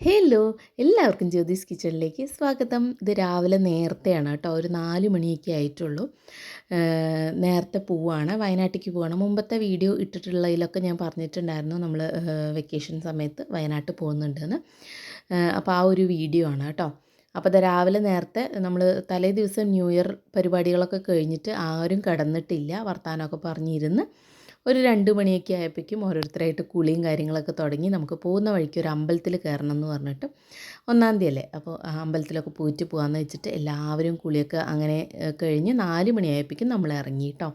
Hello എല്ലാവർക്കും ജ്യോതിസ് കിച്ചണിലേക്ക് സ്വാഗതം. ഇത് രാവിലെ നേരത്തെയാണ് കേട്ടോ. ഒരു നാല് മണിയൊക്കെ ആയിട്ടുള്ളൂ. നേരത്തെ പോവാണ്. വയനാട്ടിലേക്ക് പോവാണ്. മുമ്പത്തെ വീഡിയോ ഇട്ടിട്ടുള്ളതിലൊക്കെ ഞാൻ പറഞ്ഞിട്ടുണ്ടായിരുന്നു. നമ്മൾ വെക്കേഷൻ സമയത്ത് വയനാട്ടിൽ പോകുന്നുണ്ടെന്ന്. അപ്പോൾ ആ ഒരു വീഡിയോ ആണ് കേട്ടോ. അപ്പോൾ അത് രാവിലെ നേരത്തെ നമ്മൾ തലേ ദിവസം ന്യൂ ഇയർ പരിപാടികളൊക്കെ കഴിഞ്ഞിട്ട് ആരും കിടന്നിട്ടില്ല. വർത്തമാനമൊക്കെ പറഞ്ഞിരുന്ന്. ഒരു രണ്ട് മണിയൊക്കെ ആയപ്പോഴേക്കും ഓരോരുത്തരായിട്ട് കുളിയും കാര്യങ്ങളൊക്കെ തുടങ്ങി നമുക്ക് പോകുന്ന വഴിക്ക് ഒരു അമ്പലത്തിൽ കയറണം എന്ന് പറഞ്ഞിട്ട് ഒന്നാം തീയതി അല്ലേ? അപ്പോൾ ആ അമ്പലത്തിലൊക്കെ പോയിട്ട് പോകാമെന്ന് വെച്ചിട്ട് എല്ലാവരും കുളിയൊക്കെ അങ്ങനെ കഴിഞ്ഞ് നാല് മണിയായപ്പോഴേക്കും നമ്മൾ ഇറങ്ങി കേട്ടോ.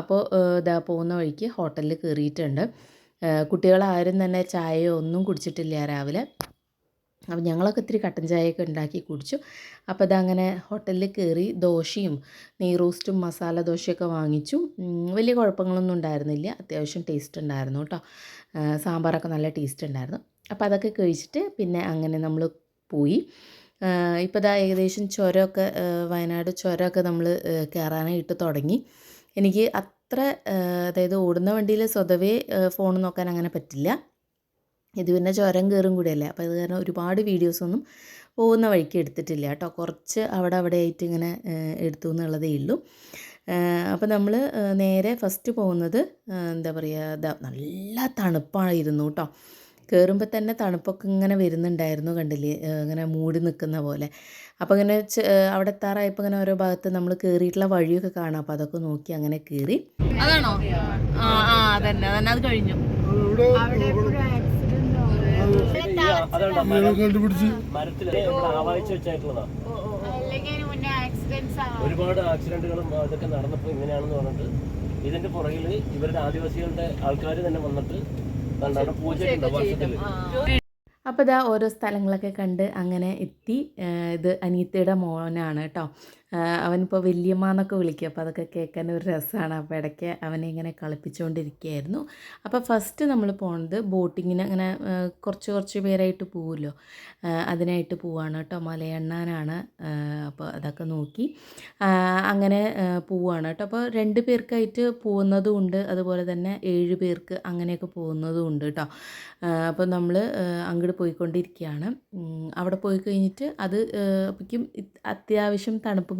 അപ്പോൾ ഇതാ പോകുന്ന വഴിക്ക് ഹോട്ടലിൽ കയറിയിട്ടുണ്ട്. കുട്ടികളാരും തന്നെ ചായയോ ഒന്നും കുടിച്ചിട്ടില്ല രാവിലെ. അപ്പോൾ ഞങ്ങളൊക്കെ ഇത്തിരി കട്ടൻ ചായയൊക്കെ ഉണ്ടാക്കി കുടിച്ചു. അപ്പോൾ അതങ്ങനെ ഹോട്ടലിൽ കയറി ദോശയും നെയ് റോസ്റ്റും മസാല ദോശയൊക്കെ വാങ്ങിച്ചു. വലിയ കുഴപ്പങ്ങളൊന്നും ഉണ്ടായിരുന്നില്ല. അത്യാവശ്യം ടേസ്റ്റ് ഉണ്ടായിരുന്നു കേട്ടോ. സാമ്പാറൊക്കെ നല്ല ടേസ്റ്റ് ഉണ്ടായിരുന്നു. അപ്പോൾ അതൊക്കെ കഴിച്ചിട്ട് പിന്നെ അങ്ങനെ നമ്മൾ പോയി. ഇപ്പോൾ ഇതാ ഏകദേശം ചുരമൊക്കെ വയനാട് ചുരമൊക്കെ നമ്മൾ കയറാനായിട്ട് തുടങ്ങി. എനിക്ക് അത്ര അതായത് ഓടുന്ന വണ്ടിയിൽ സ്വതവേ ഫോൺ നോക്കാൻ അങ്ങനെ പറ്റില്ല. ഇത് പിന്നെ ചുരം കയറും കൂടിയല്ലേ. അപ്പോൾ അത് കാരണം ഒരുപാട് വീഡിയോസൊന്നും പോകുന്ന വഴിക്ക് എടുത്തിട്ടില്ല കേട്ടോ. കുറച്ച് അവിടെ അവിടെ ആയിട്ട് ഇങ്ങനെ എടുത്തു എന്നുള്ളതേ ഉള്ളൂ. അപ്പോൾ നമ്മൾ നേരെ ഫസ്റ്റ് പോകുന്നത് എന്താ പറയുക ഇതാ നല്ല തണുപ്പായിരുന്നു കേട്ടോ. കയറുമ്പോൾ തന്നെ തണുപ്പൊക്കെ ഇങ്ങനെ വരുന്നുണ്ടായിരുന്നു കണ്ടില്ലേ ഇങ്ങനെ മൂടി നിൽക്കുന്ന പോലെ. അപ്പോൾ ഇങ്ങനെ ചെ- അവിടെ എത്താറായപ്പോൾ ഇങ്ങനെ ഓരോ ഭാഗത്ത് നമ്മൾ കയറിയിട്ടുള്ള വഴിയൊക്കെ കാണാം. അപ്പോൾ അതൊക്കെ നോക്കി അങ്ങനെ കയറി അതാണോ? ആ ആ അതന്നെ അതന്നെ അത് കഴിഞ്ഞു. കണ്ടുപിടിച്ച്. മരത്തിൽ ഒരുപാട് ആക്സിഡന്റുകളും അതൊക്കെ നടന്നപ്പോ ഇങ്ങനെയാണെന്ന് പറഞ്ഞിട്ട് ഇതിന്റെ പുറകിൽ ഇവരുടെ ആദിവാസികളുടെ ആൾക്കാർ തന്നെ വന്നിട്ട് കണ്ടാണ് പൂജയുണ്ട് വർഷത്തിൽ. അപ്പോൾ ഇതാ ഓരോ സ്ഥലങ്ങളൊക്കെ കണ്ട് അങ്ങനെ എത്തി. ഇത് അനിയത്തിയുടെ മോനാണ് കേട്ടോ. അവനിപ്പോൾ വല്യമ്മ എന്നൊക്കെ വിളിക്കും. അപ്പോൾ അതൊക്കെ കേൾക്കാൻ ഒരു രസമാണ് അപ്പോൾ ഇടയ്ക്ക് അവനെ ഇങ്ങനെ കളിപ്പിച്ചുകൊണ്ടിരിക്കുകയായിരുന്നു അപ്പോൾ ഫസ്റ്റ് നമ്മൾ പോണത് ബോട്ടിങ്ങിന് അങ്ങനെ കുറച്ച് കുറച്ച് പേരായിട്ട് പോവുമല്ലോ അതിനായിട്ട് പോവാണ് കേട്ടോ. മലയണ്ണാനാണ് അപ്പോൾ അതൊക്കെ നോക്കി അങ്ങനെ പോവാണ് കേട്ടോ. അപ്പോൾ രണ്ട് പേർക്കായിട്ട് പോകുന്നതും ഉണ്ട്. അതുപോലെ തന്നെ ഏഴ് പേർക്ക് അങ്ങനെയൊക്കെ പോകുന്നതും ഉണ്ട് കേട്ടോ. അപ്പോൾ നമ്മൾ അങ്ങോട്ട് പോയിക്കൊണ്ടിരിക്കുകയാണ് അവിടെ പോയി കഴിഞ്ഞിട്ട് അത് അപ്പോഴേക്കും അത്യാവശ്യം തണുപ്പും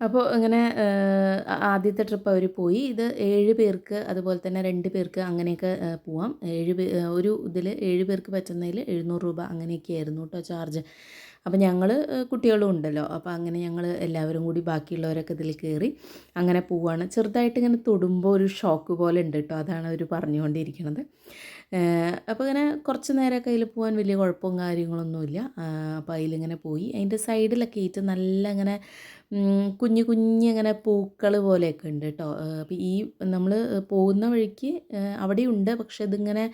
അപ്പോൾ ഇങ്ങനെ ഏഹ്, ആ- ആദ്യത്തെ ട്രിപ്പ് അവർ പോയി. ഇത് ഏഴ് പേർക്ക് അതുപോലെ തന്നെ രണ്ട് പേർക്ക് അങ്ങനെയൊക്കെ പോവാം. ഏഴ് പേ ഒരു ഇതിൽ ഏഴ് പേർക്ക് പറ്റുന്നതിൽ എഴുന്നൂറ് രൂപ അങ്ങനെയൊക്കെ ആയിരുന്നു കേട്ടോ ചാർജ് അപ്പോൾ ഞങ്ങൾ കുട്ടികളും ഉണ്ടല്ലോ. അപ്പോൾ അങ്ങനെ ഞങ്ങൾ എല്ലാവരും കൂടി ബാക്കിയുള്ളവരൊക്കെ ഇതിൽ കയറി അങ്ങനെ പോവുകയാണ് ചെറുതായിട്ട് ഇങ്ങനെ തൊടുമ്പോൾ ഒരു ഷോക്ക് പോലെ ഉണ്ട് കേട്ടോ. അതാണ് അവർ പറഞ്ഞുകൊണ്ടിരിക്കുന്നത് അപ്പോൾ ഇങ്ങനെ കുറച്ച് നേരമൊക്കെ അതിൽ പോകാൻ വലിയ കുഴപ്പവും കാര്യങ്ങളൊന്നുമില്ല അപ്പോൾ അതിലിങ്ങനെ പോയി. അതിന്റെ സൈഡിലൊക്കെ ആയിട്ട് നല്ല ഇങ്ങനെ കുഞ്ഞു കുഞ്ഞു ഇങ്ങനെ പൂക്കൾ പോലെയൊക്കെ ഉണ്ട് കേട്ടോ. അപ്പോൾ ഈ നമ്മൾ പോകുന്ന വഴിക്ക് അവിടെയുണ്ട്. പക്ഷെ ഇതിങ്ങനെ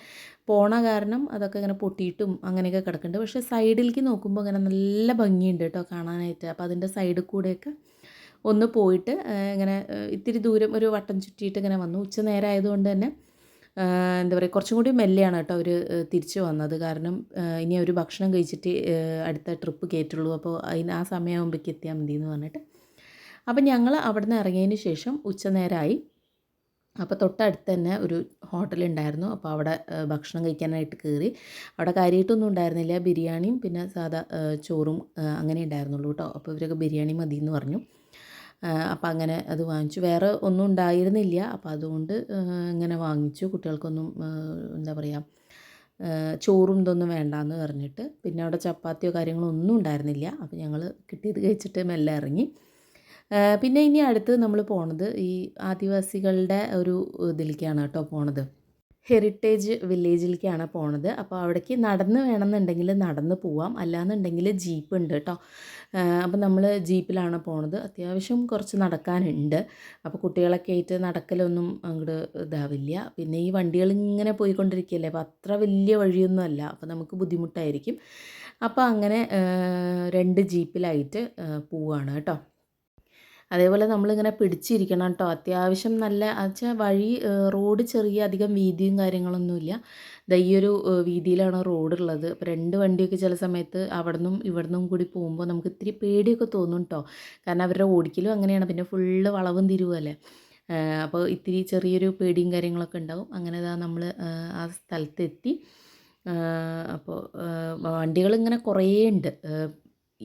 പോണ കാരണം അതൊക്കെ ഇങ്ങനെ പൊട്ടിയിട്ടും അങ്ങനെയൊക്കെ കിടക്കുന്നുണ്ട്. പക്ഷേ സൈഡിലേക്ക് നോക്കുമ്പോൾ ഇങ്ങനെ നല്ല ഭംഗിയുണ്ട് കേട്ടോ കാണാനായിട്ട്. അപ്പോൾ അതിന്റെ സൈഡിൽ കൂടെയൊക്കെ ഒന്ന് പോയിട്ട് ഇങ്ങനെ ഇത്തിരി ദൂരം ഒരു വട്ടം ചുറ്റിയിട്ട് ഇങ്ങനെ വന്നു. ഉച്ച നേരം ആയതുകൊണ്ട് തന്നെ എന്താ പറയുക കുറച്ചും കൂടി മെല്ലെയാണ് കേട്ടോ അവർ തിരിച്ചു വന്നത്. കാരണം ഇനി അവർ ഭക്ഷണം കഴിച്ചിട്ട് അടുത്ത ട്രിപ്പ് കയറ്റുള്ളൂ. അപ്പോൾ അതിന് ആ സമയമാകുമ്പോഴേക്ക് എത്തിയാൽ മതി എന്ന് പറഞ്ഞിട്ട്. അപ്പം ഞങ്ങൾ അവിടെ നിന്ന് ഇറങ്ങിയതിന് ശേഷം ഉച്ച നേരമായി അപ്പോൾ തൊട്ടടുത്ത് തന്നെ ഒരു ഹോട്ടലുണ്ടായിരുന്നു അപ്പോൾ അവിടെ ഭക്ഷണം കഴിക്കാനായിട്ട് കയറി അവിടെ കാര്യമായിട്ടൊന്നും ഉണ്ടായിരുന്നില്ല. ബിരിയാണിയും പിന്നെ സാധാ ചോറും അങ്ങനെ ഉണ്ടായിരുന്നുള്ളൂ കേട്ടോ. അപ്പോൾ ഇവരൊക്കെ ബിരിയാണി മതി എന്ന് പറഞ്ഞു. ഏഹ്, അപ്പോൾ അങ്ങനെ അത് വാങ്ങിച്ചു. വേറെ ഒന്നും ഉണ്ടായിരുന്നില്ല. അപ്പോൾ അതുകൊണ്ട് ഇങ്ങനെ വാങ്ങിച്ചു. കുട്ടികൾക്കൊന്നും എന്താ പറയുക ചോറും ഇതൊന്നും വേണ്ടാന്ന് പറഞ്ഞിട്ട്. പിന്നെ അവിടെ ചപ്പാത്തിയോ കാര്യങ്ങളോ ഒന്നും ഉണ്ടായിരുന്നില്ല. അപ്പോൾ ഞങ്ങൾ കിട്ടിയത് കഴിച്ചിട്ട് മെല്ലെ ഇറങ്ങി. പിന്നെ ഇനി അടുത്ത് നമ്മൾ പോണത് ഈ ആദിവാസികളുടെ ഒരു ഇതിലേക്കാണ് കേട്ടോ പോണത്. ഹെറിറ്റേജ് വില്ലേജിലേക്കാണ് പോണത്. അപ്പോൾ അവിടേക്ക് നടന്ന് വേണമെന്നുണ്ടെങ്കിൽ നടന്ന് പോവാം. അല്ലാന്നുണ്ടെങ്കിൽ ജീപ്പ് ഉണ്ട് കേട്ടോ. അപ്പോൾ നമ്മൾ ജീപ്പിലാണ് പോണത്. അത്യാവശ്യം കുറച്ച് നടക്കാനുണ്ട്. അപ്പോൾ കുട്ടികളൊക്കെ ആയിട്ട് നടക്കലൊന്നും അങ്ങോട്ട് ഇതാവില്ല. പിന്നെ ഈ വണ്ടികൾ ഇങ്ങനെ പോയിക്കൊണ്ടിരിക്കുകയല്ലേ അപ്പോൾ അത്ര വലിയ വഴിയൊന്നും അല്ല. അപ്പോൾ നമുക്ക് ബുദ്ധിമുട്ടായിരിക്കും. അപ്പോൾ അങ്ങനെ രണ്ട് ജീപ്പിലായിട്ട് പോവുകയാണ് കേട്ടോ. അതേപോലെ നമ്മളിങ്ങനെ പിടിച്ചിരിക്കണം കേട്ടോ അത്യാവശ്യം നല്ല വെച്ചാൽ വഴി റോഡ് ചെറിയ അധികം വീതിയും കാര്യങ്ങളൊന്നുമില്ല. ഈ ഒരു വീതിയിലാണ് റോഡ് ഉള്ളത് അപ്പോൾ രണ്ട് വണ്ടിയൊക്കെ ചില സമയത്ത് അവിടെ നിന്നും ഇവിടെ നിന്നും കൂടി പോകുമ്പോൾ നമുക്ക് ഇത്തിരി പേടിയൊക്കെ തോന്നും കേട്ടോ കാരണം അവരുടെ ഓടിക്കലും അങ്ങനെയാണ്. പിന്നെ ഫുള്ള് വളവും തിരുവല്ലേ അപ്പോൾ ഇത്തിരി ചെറിയൊരു പേടിയും കാര്യങ്ങളൊക്കെ ഉണ്ടാവും. അങ്ങനെ ഇതാ നമ്മൾ ആ സ്ഥലത്തെത്തി. അപ്പോൾ വണ്ടികൾ ഇങ്ങനെ കുറേ ഉണ്ട്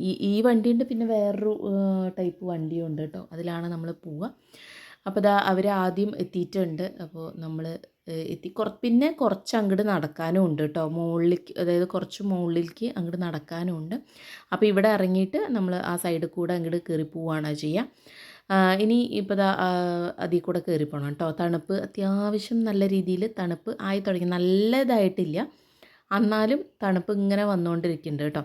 ഈ ഈ വണ്ടിയുണ്ട് പിന്നെ വേറൊരു ടൈപ്പ് വണ്ടിയും ഉണ്ട് കേട്ടോ. അതിലാണ് നമ്മൾ പോവുക അപ്പോൾ ഇതാ അവർ ആദ്യം എത്തിയിട്ടുണ്ട്. അപ്പോൾ നമ്മൾ എത്തി. കുറ പിന്നെ കുറച്ച് അങ്ങോട്ട് നടക്കാനും ഉണ്ട് കേട്ടോ. മുകളിലേക്ക് അതായത് കുറച്ച് മുകളിലേക്ക് അങ്ങോട്ട് നടക്കാനും ഉണ്ട്. അപ്പോൾ ഇവിടെ ഇറങ്ങിയിട്ട് നമ്മൾ ആ സൈഡിൽ കൂടെ അങ്ങോട്ട് കയറി പോവുകയാണ് ചെയ്യുക ഇനി ഇപ്പോൾ ദാ അതിൽ കൂടെ കയറി പോകണം കേട്ടോ. തണുപ്പ് അത്യാവശ്യം നല്ല രീതിയിൽ തണുപ്പ് ആയി തുടങ്ങി. നല്ലതായിട്ടില്ല. എന്നാലും തണുപ്പ് ഇങ്ങനെ വന്നുകൊണ്ടിരിക്കുന്നുണ്ട് കേട്ടോ.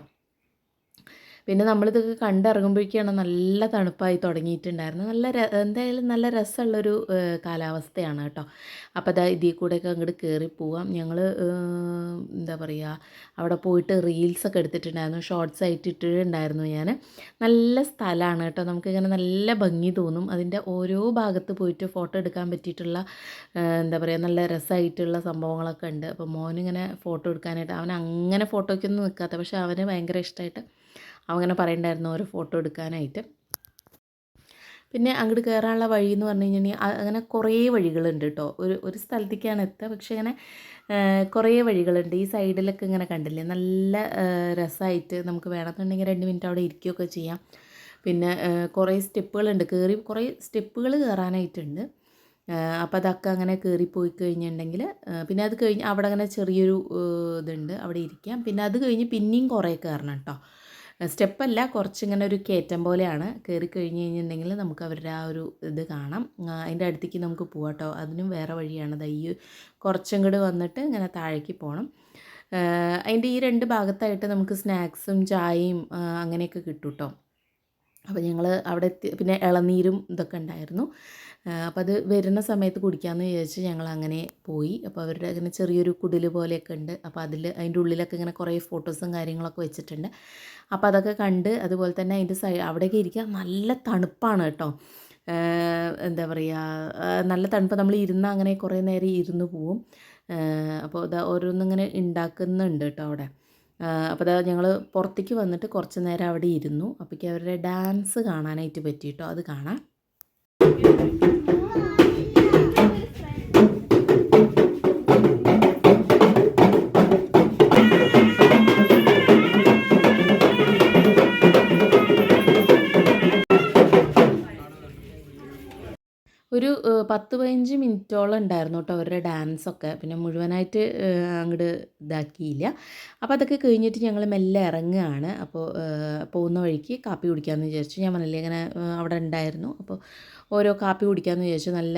പിന്നെ നമ്മളിതൊക്കെ കണ്ടിറങ്ങുമ്പോഴേക്കാണ് നല്ല തണുപ്പായി തുടങ്ങിയിട്ടുണ്ടായിരുന്നു നല്ല എന്തായാലും നല്ല രസമുള്ളൊരു കാലാവസ്ഥയാണ് കേട്ടോ. അപ്പോൾ അതാ ഇതിൽ കൂടെയൊക്കെ അങ്ങോട്ട് കയറി പോവാം. ഞങ്ങൾ എന്താ പറയുക അവിടെ പോയിട്ട് റീൽസൊക്കെ എടുത്തിട്ടുണ്ടായിരുന്നു. ഷോർട്സ് ആയിട്ട് ഇട്ടിട്ടുണ്ടായിരുന്നു ഞാൻ നല്ല സ്ഥലമാണ് കേട്ടോ. നമുക്കിങ്ങനെ നല്ല ഭംഗി തോന്നും. അതിന്റെ ഓരോ ഭാഗത്ത് പോയിട്ട് ഫോട്ടോ എടുക്കാൻ പറ്റിയിട്ടുള്ള എന്താ പറയുക നല്ല രസമായിട്ടുള്ള സംഭവങ്ങളൊക്കെ ഉണ്ട്. അപ്പോൾ മോനിങ്ങനെ ഫോട്ടോ എടുക്കാനായിട്ട് അവൻ അങ്ങനെ ഫോട്ടോയ്ക്കൊന്നും നിൽക്കാത്ത പക്ഷേ അവന് ഭയങ്കര ഇഷ്ടമായിട്ട് അവങ്ങനെ പറയണ്ടായിരുന്നു ഓരോ ഫോട്ടോ എടുക്കാനായിട്ട്. പിന്നെ അങ്ങോട്ട് കയറാനുള്ള വഴി എന്ന് പറഞ്ഞു കഴിഞ്ഞിട്ടുണ്ടെങ്കിൽ അങ്ങനെ കുറേ വഴികളുണ്ട് കേട്ടോ ഒരു ഒരു സ്ഥലത്തേക്കാണ് എത്തുക. പക്ഷേ അങ്ങനെ കുറേ വഴികളുണ്ട്. ഈ സൈഡിലൊക്കെ ഇങ്ങനെ കണ്ടില്ലേ? നല്ല രസമായിട്ട് നമുക്ക് വേണമെന്നുണ്ടെങ്കിൽ രണ്ട് മിനിറ്റ് അവിടെ ഇരിക്കുകയൊക്കെ ചെയ്യാം. പിന്നെ കുറേ സ്റ്റെപ്പുകളുണ്ട്. കയറി കുറേ സ്റ്റെപ്പുകൾ കയറാനായിട്ടുണ്ട് അപ്പോൾ അതൊക്കെ അങ്ങനെ കയറിപ്പോയി കഴിഞ്ഞിട്ടുണ്ടെങ്കിൽ പിന്നെ അത് കഴിഞ്ഞ് അവിടെ അങ്ങനെ ചെറിയൊരു ഇതുണ്ട്. അവിടെ ഇരിക്കാം. പിന്നെ അത് കഴിഞ്ഞ് പിന്നെയും കുറേ കയറണം കേട്ടോ സ്റ്റെപ്പല്ല കുറച്ചിങ്ങനെ ഒരു കയറ്റം പോലെയാണ്. കയറി കഴിഞ്ഞ് കഴിഞ്ഞിട്ടുണ്ടെങ്കിൽ നമുക്ക് അവരുടെ ആ ഒരു ഇത് കാണാം. അതിന്റെ അടുത്തേക്ക് നമുക്ക് പോകാട്ടോ കേട്ടോ അതിനും വേറെ വഴിയാണ്. ദാ കുറച്ചും കൂടി വന്നിട്ട് ഇങ്ങനെ താഴേക്ക് പോകണം അതിന്റെ ഈ രണ്ട് ഭാഗത്തായിട്ട് നമുക്ക് സ്നാക്സും ചായയും അങ്ങനെയൊക്കെ കിട്ടും കേട്ടോ അപ്പോൾ ഞങ്ങൾ അവിടെ എത്തി പിന്നെ ഇളനീരും ഇതൊക്കെ ഉണ്ടായിരുന്നു. അപ്പോൾ അത് വരുന്ന സമയത്ത് കുടിക്കാമെന്ന് വിചാരിച്ച് ഞങ്ങൾ അങ്ങനെ പോയി. അപ്പോൾ അവരുടെ അങ്ങനെ ചെറിയൊരു കുടിൽ പോലെയൊക്കെ ഉണ്ട്. അപ്പോൾ അതിൽ അതിന്റെ ഉള്ളിലൊക്കെ ഇങ്ങനെ കുറേ ഫോട്ടോസും കാര്യങ്ങളൊക്കെ വെച്ചിട്ടുണ്ട്. അപ്പോൾ അതൊക്കെ കണ്ട് അതുപോലെ തന്നെ അതിന്റെ സൈ അവിടെയൊക്കെ ഇരിക്കാൻ നല്ല തണുപ്പാണ് കേട്ടോ. എന്താ പറയുക നല്ല തണുപ്പ്. നമ്മൾ ഇരുന്ന് അങ്ങനെ കുറേ നേരം ഇരുന്ന് പോവും. അപ്പോൾ ഓരോന്നിങ്ങനെ ഉണ്ടാക്കുന്നുണ്ട് കേട്ടോ അവിടെ. അപ്പോൾ അതാ ഞങ്ങൾ പുറത്തേക്ക് വന്നിട്ട് കുറച്ച് നേരം അവിടെ ഇരുന്നു. അപ്പോഴേക്ക് അവരുടെ ഡാൻസ് കാണാനായിട്ട് പറ്റി കേട്ടോ അത് കാണാം. ഒരു പത്ത് പതിനഞ്ച് മിനിറ്റോളം ഉണ്ടായിരുന്നു കേട്ടോ അവരുടെ ഡാൻസൊക്കെ പിന്നെ മുഴുവനായിട്ട് അങ്ങോട്ട് ഇതാക്കിയില്ല. അപ്പോൾ അതൊക്കെ കഴിഞ്ഞിട്ട് ഞങ്ങൾ മെല്ലെ ഇറങ്ങുകയാണ്. അപ്പോൾ പോകുന്ന വഴിക്ക് കാപ്പി കുടിക്കാമെന്ന് വിചാരിച്ചു. ഞാൻ പറഞ്ഞില്ലേ ഇങ്ങനെ അവിടെ ഉണ്ടായിരുന്നു. അപ്പോൾ ഓരോ കാപ്പി കുടിക്കാമെന്ന് വിചാരിച്ചു. നല്ല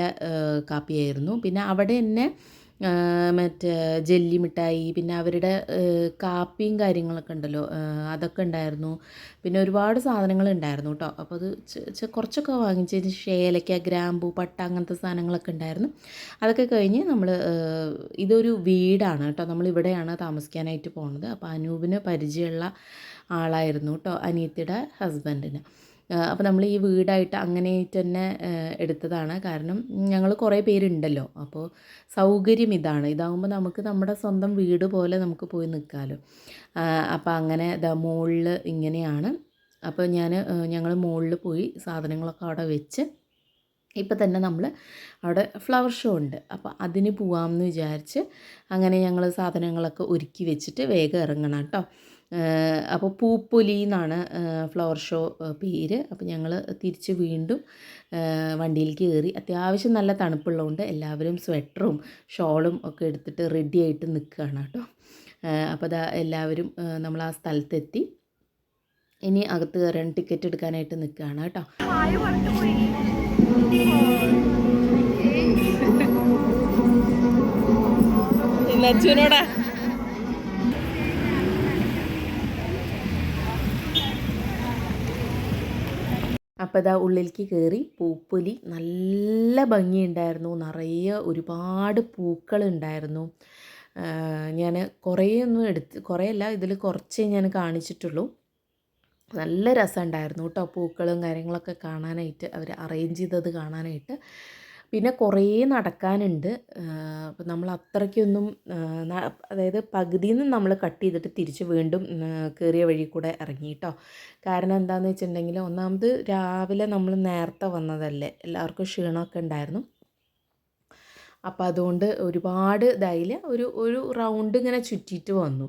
കാപ്പിയായിരുന്നു. പിന്നെ അവിടെ തന്നെ മറ്റേ ജെല്ലി മിഠായി പിന്നെ അവരുടെ കാപ്പിയും കാര്യങ്ങളൊക്കെ ഉണ്ടല്ലോ അതൊക്കെ ഉണ്ടായിരുന്നു. പിന്നെ ഒരുപാട് സാധനങ്ങൾ ഉണ്ടായിരുന്നു കേട്ടോ. അപ്പോൾ അത് കുറച്ചൊക്കെ വാങ്ങിച്ചതിന് ഏലക്ക ഗ്രാമ്പു പട്ട അങ്ങനത്തെ സാധനങ്ങളൊക്കെ ഉണ്ടായിരുന്നു. അതൊക്കെ കഴിഞ്ഞ് നമ്മൾ ഇതൊരു വീടാണ് കേട്ടോ. നമ്മൾ ഇവിടെയാണ് താമസിക്കാനായിട്ട് പോകുന്നത് അപ്പോൾ അനൂപിന് പരിചയമുള്ള ആളായിരുന്നു കേട്ടോ അനിയത്തിയുടെ ഹസ്ബൻഡിന് അപ്പോൾ നമ്മൾ ഈ വീടായിട്ട് അങ്ങനെ തന്നെ എടുത്തതാണ്. കാരണം ഞങ്ങൾ കുറേ പേരുണ്ടല്ലോ. അപ്പോൾ സൗകര്യം ഇതാണ്. ഇതാകുമ്പോൾ നമുക്ക് നമ്മുടെ സ്വന്തം വീട് പോലെ നമുക്ക് പോയി നിൽക്കാമല്ലോ അപ്പോൾ അങ്ങനെ ഇതാ മുകളിൽ ഇങ്ങനെയാണ്. അപ്പോൾ ഞാൻ ഞങ്ങൾ മുകളിൽ പോയി സാധനങ്ങളൊക്കെ അവിടെ വെച്ച് ഇപ്പം തന്നെ നമ്മൾ അവിടെ ഫ്ലവർ ഷോ ഉണ്ട്. അപ്പോൾ അതിന് പോവാമെന്ന് വിചാരിച്ച് അങ്ങനെ ഞങ്ങൾ സാധനങ്ങളൊക്കെ ഒരുക്കി വെച്ചിട്ട് വേഗം ഇറങ്ങണം കേട്ടോ. അപ്പോൾ പൂപ്പൊലി എന്നാണ് ഫ്ലവർ ഷോ പേര്. അപ്പോൾ ഞങ്ങൾ തിരിച്ച് വീണ്ടും വണ്ടിയിൽ കയറി അത്യാവശ്യം നല്ല തണുപ്പുള്ളതുകൊണ്ട് എല്ലാവരും സ്വെറ്ററും ഷോളും ഒക്കെ എടുത്തിട്ട് റെഡി ആയിട്ട് നിൽക്കുകയാണ് കേട്ടോ. അപ്പോൾ അതാ എല്ലാവരും നമ്മൾ ആ സ്ഥലത്തെത്തി. ഇനി അകത്ത് കയറാൻ ടിക്കറ്റ് എടുക്കാനായിട്ട് നിൽക്കുകയാണ് കേട്ടോ. പറയുന്നത് അപ്പോൾ ഇതാ ഉള്ളിലേക്ക് കയറി പൂപ്പൊലി നല്ല ഭംഗിയുണ്ടായിരുന്നു. നിറയെ ഒരുപാട് പൂക്കളുണ്ടായിരുന്നു. ഞാൻ കുറേയൊന്നും എടുത്ത് കുറേയല്ല ഇതിൽ കുറച്ചേ ഞാൻ കാണിച്ചിട്ടുള്ളൂ. നല്ല രസമുണ്ടായിരുന്നു കേട്ടോ പൂക്കളും കാര്യങ്ങളൊക്കെ കാണാനായിട്ട് അവർ അറേഞ്ച് ചെയ്തത് കാണാനായിട്ട്. പിന്നെ കുറേ നടക്കാനുണ്ട്. അപ്പം നമ്മൾ അത്രയ്ക്കൊന്നും അതായത് പകുതിയിൽ നിന്ന് നമ്മൾ കട്ട് ചെയ്തിട്ട് തിരിച്ച് വീണ്ടും കയറിയ വഴി കൂടെ ഇറങ്ങി കേട്ടോ കാരണം എന്താണെന്ന് വെച്ചിട്ടുണ്ടെങ്കിൽ ഒന്നാമത് രാവിലെ നമ്മൾ നേരത്തെ വന്നതല്ലേ. എല്ലാവർക്കും ക്ഷീണമൊക്കെ ഉണ്ടായിരുന്നു. അപ്പോൾ അതുകൊണ്ട് ഒരുപാട് ഇതായില്ല. ഒരു ഒരു റൗണ്ട് ഇങ്ങനെ ചുറ്റിയിട്ട് വന്നു.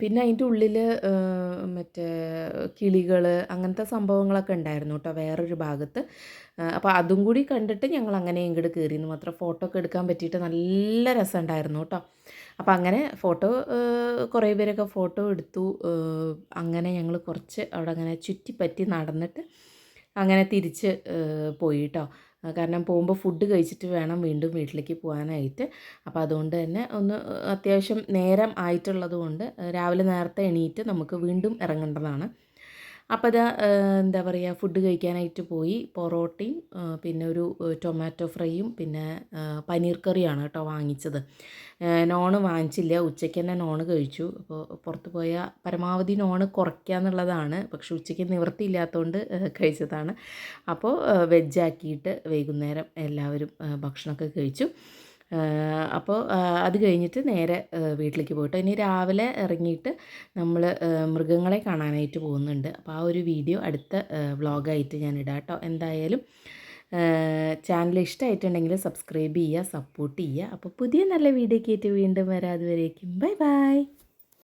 പിന്നെ അതിന്റെ ഉള്ളിൽ മറ്റേ കിളികൾ അങ്ങനത്തെ സംഭവങ്ങളൊക്കെ ഉണ്ടായിരുന്നു കേട്ടോ വേറൊരു ഭാഗത്ത്. അപ്പോൾ അതും കൂടി കണ്ടിട്ട് ഞങ്ങൾ അങ്ങനെ ഇങ്ങോട്ട് കയറിയെന്ന് മാത്രം ഫോട്ടോ ഒക്കെ എടുക്കാൻ പറ്റിയിട്ട് നല്ല രസമുണ്ടായിരുന്നു കേട്ടോ അപ്പോൾ അങ്ങനെ ഫോട്ടോ കുറേ പേരൊക്കെ ഫോട്ടോ എടുത്തു. അങ്ങനെ ഞങ്ങൾ കുറച്ച് അവിടെ അങ്ങനെ ചുറ്റിപ്പറ്റി നടന്നിട്ട് അങ്ങനെ തിരിച്ച് പോയി കേട്ടോ കാരണം പോകുമ്പോൾ ഫുഡ് കഴിച്ചിട്ട് വേണം വീണ്ടും വീട്ടിലേക്ക് പോകാനായിട്ട്. അപ്പോൾ അതുകൊണ്ട് തന്നെ ഒന്ന് അത്യാവശ്യം നേരം ആയിട്ടുള്ളത് കൊണ്ട് രാവിലെ നേരത്തെ എണീറ്റ് നമുക്ക് വീണ്ടും ഇറങ്ങേണ്ടതാണ്. അപ്പോൾ അത് എന്താ പറയുക ഫുഡ് കഴിക്കാനായിട്ട് പോയി. പൊറോട്ടയും പിന്നെ ഒരു ടൊമാറ്റോ ഫ്രൈയും പിന്നെ പനീർ കറിയാണ് കേട്ടോ വാങ്ങിച്ചത്. നോൺ വാങ്ങിച്ചില്ല. ഉച്ചയ്ക്ക് തന്നെ നോണ് കഴിച്ചു. അപ്പോൾ പുറത്ത് പോയാൽ പരമാവധി നോണ് കുറയ്ക്കുക എന്നുള്ളതാണ്. പക്ഷെ ഉച്ചയ്ക്ക് നിവൃത്തിയില്ലാത്തതുകൊണ്ട് കഴിച്ചതാണ്. അപ്പോൾ വെജാക്കിയിട്ട് വൈകുന്നേരം എല്ലാവരും ഭക്ഷണമൊക്കെ കഴിച്ചു. അപ്പോൾ അത് കഴിഞ്ഞിട്ട് നേരെ വീട്ടിലേക്ക് പോയിട്ട് ഇനി രാവിലെ ഇറങ്ങിയിട്ട് നമ്മൾ മൃഗങ്ങളെ കാണാനായിട്ട് പോകുന്നുണ്ട്. അപ്പോൾ ആ ഒരു വീഡിയോ അടുത്ത വ്ളോഗായിട്ട് ഞാൻ ഇടാം കേട്ടോ. എന്തായാലും ചാനൽ ഇഷ്ടമായിട്ടുണ്ടെങ്കിൽ സബ്സ്ക്രൈബ് ചെയ്യുക സപ്പോർട്ട് ചെയ്യുക. അപ്പോൾ പുതിയ നല്ല വീഡിയോ ആയിട്ട് വീണ്ടും വരാതുവരേക്കും ബൈ ബൈ